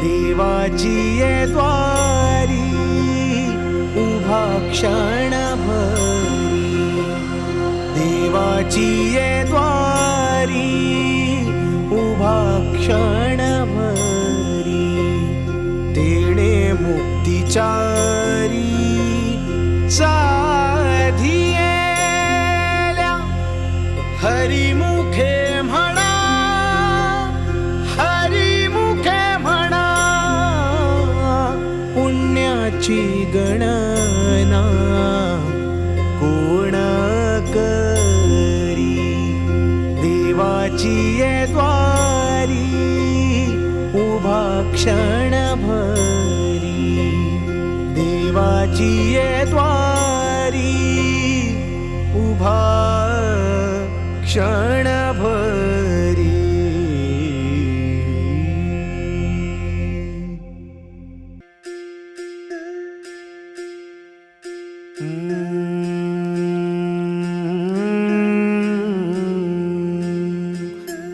देवाची ये द्वारी उभा क्षण देवाची ये द्वारी उभा क्षणभरी तेणे मुक्तिचारी साधियेल्या पुण्याची गणना कोण करी देवाची द्वारी उभा क्षण भरी. देवाची द्वारी उभा क्षण भरी.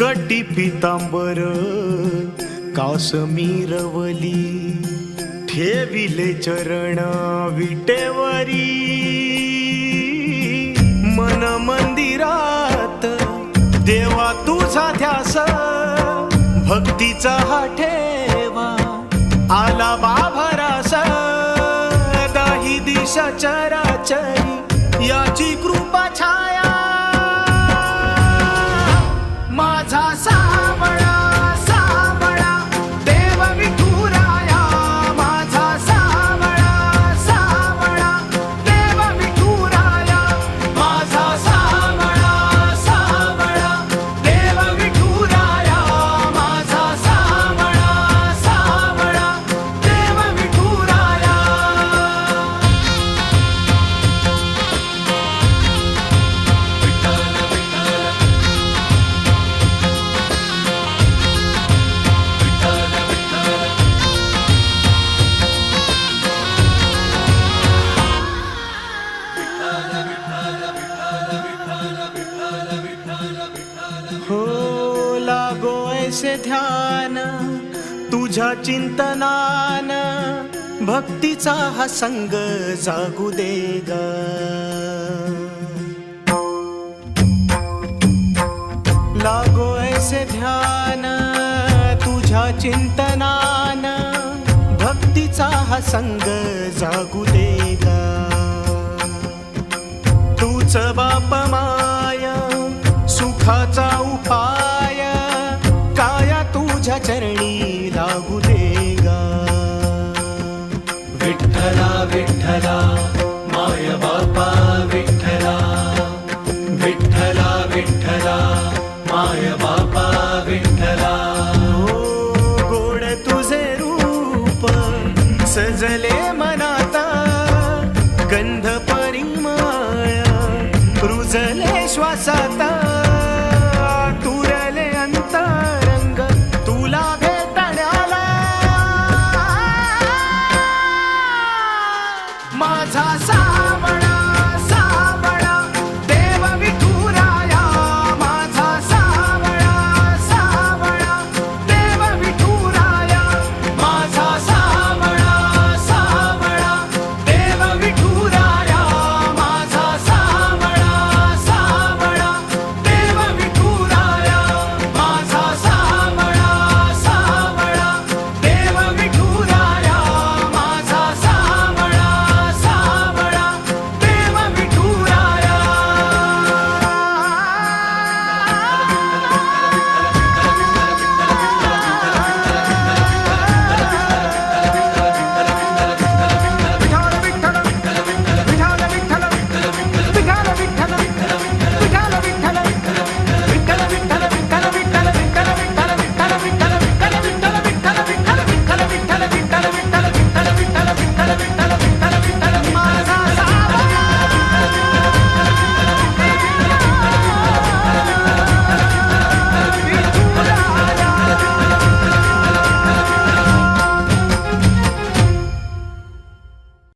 कटी पितांबर कासमीरवली ठेविले चरण विटेवरी. मन मंदिरात देवा तुझा ध्यास भक्तीचा हा ठेवा आला बाभरास दाही दिशा चराचरी याची कृपा छा ऐसे ध्यान तुझ्या चिंतनान भक्तीचा हा संग जागू दे ग. लागो ऐसे ध्यान तुझ्या चिंतनान भक्तीचा हा संग जागू दे ग. तूच बाप माया सुखाचा उपाय तुझ्या चरणी लागू दे गा. विठ्ठला विठ्ठला माय बापा विठ्ठला. विठ्ठला विठ्ठला माय बापा विठ्ठला. गोड तुझे रूप सजले